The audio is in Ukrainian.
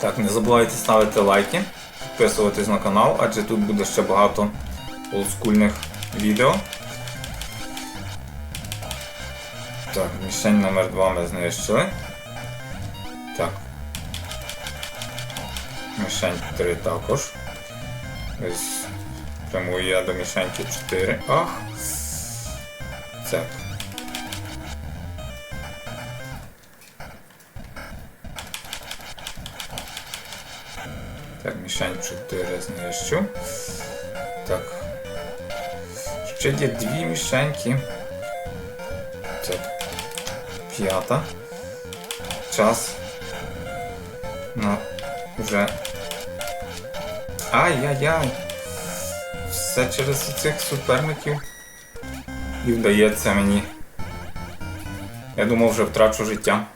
Так, не забувайте ставити лайки, підписуватись на канал, адже тут буде ще багато олдскульних відео. Так, мішень номер 2 ми знищили. Так. Мішень 3 також. Ось прямую я до мішеньки 4. Ах! Так. Так, мішень 4 знищу. Так. Ще є дві мішеньки. Так. П'ята. Час. На вже. Ай-яй-яй! Все через цих суперників. І вдається мені. Я думав, вже втрачу життя.